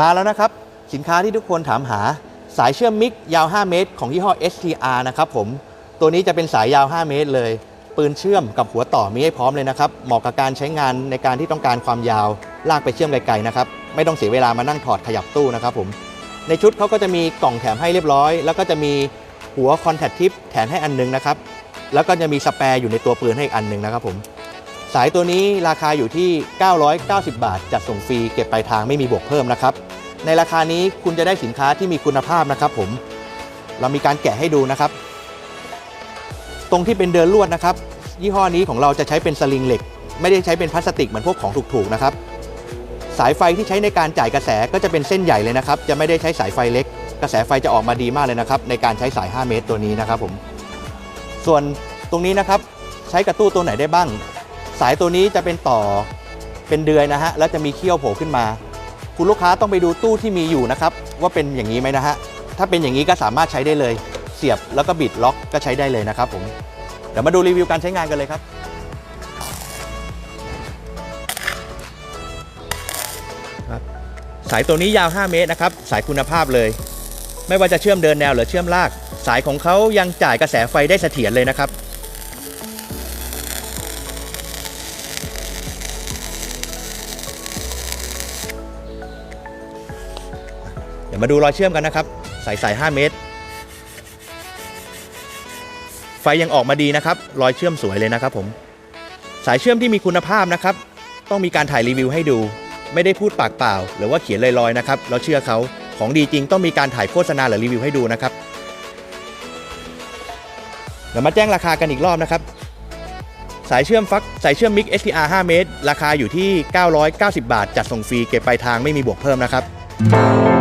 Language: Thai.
มาแล้วนะครับ สินค้าที่ทุกคนถามหา สายเชื่อมมิกยาว 5 เมตร ของยี่ห้อ STR นะครับผม ตัวนี้จะเป็นสายยาว 5 เมตรเลย ปืนเชื่อมกับหัวต่อมีให้พร้อมเลยนะครับ เหมาะกับการใช้งานในการที่ต้องการความยาว ลากไปเชื่อมไกลๆนะครับ ไม่ต้องเสียเวลามานั่งถอดขยับตู้นะครับผม ในชุดเขาก็จะมีกล่องแถมให้เรียบร้อย แล้วก็จะมีหัวคอนแทคทิปแถมให้อันหนึงนะครับ แล้วก็จะมีสแปร์อยู่ในตัวปืนให้อีกอันหนึ่งนะครับผม สายตัวนี้ราคาอยู่ที่ 990 บาท จัดส่งฟรีเก็บปลายทางไม่มีบวกเพิ่มนะครับ ในราคานี้คุณจะได้สินค้าที่มีคุณภาพนะครับ ผม เรามีการแกะให้ดูนะครับ ตรงที่เป็นเดินลวดนะครับ ยี่ห้อนี้ของเราจะใช้เป็นสลิงเหล็ก ไม่ได้ใช้เป็นพลาสติกเหมือนพวกของถูกๆนะครับ สายไฟที่ใช้ในการจ่ายกระแสก็จะเป็นเส้นใหญ่เลยนะครับ จะไม่ได้ใช้สายไฟเล็ก กระแสไฟจะออกมาดีมากเลยนะครับ ในการใช้สาย 5 เมตรตัวนี้นะครับผม ส่วนตรงนี้นะครับใช้กระตู้ตัวไหนได้บ้าง สายตัวนี้จะเป็นต่อเป็นเดือยนะฮะแล้วจะมีเขี้ยวโผล่ขึ้นมา คุณลูกค้าต้องไปดูตู้ที่มีอยู่นะครับว่าเป็นอย่างนี้ไหมนะฮะถ้าเป็นอย่างนี้ก็สามารถใช้ได้เลย เสียบแล้วก็บิดล็อกก็ใช้ได้เลยนะครับผมเดี๋ยวมาดูรีวิวการใช้งานกันเลยครับสายตัวนี้ยาว 5 เมตรนะครับ สายคุณภาพเลย ไม่ว่าจะเชื่อมเดินแนวหรือเชื่อมลาก สายของเขายังจ่ายกระแสไฟได้เสถียรเลยนะครับ ดี๋ยวมาดูรอยเชื่อมกันนะครับ สายสาย 5 เมตร ไฟยังออกมาดีนะครับ รอยเชื่อมสวยเลยนะครับ ผม สายเชื่อมที่มีคุณภาพนะครับ ต้องมีการถ่ายรีวิวให้ดู ไม่ได้พูดปากเปล่า หรือว่าเขียนลอยๆนะครับ เราเชื่อเขาของดีจริงต้องมีการถ่ายโฆษณาหรือรีวิวให้ดูนะครับเดี๋ยวมาแจ้งราคากันอีกรอบนะครับ สายเชื่อมฟักสายเชื่อมมิก SPR 5 เมตร ราคาอยู่ที่ 990 บาท จัดส่งฟรีเก็บปลายทางไม่มีบวกเพิ่มนะครับ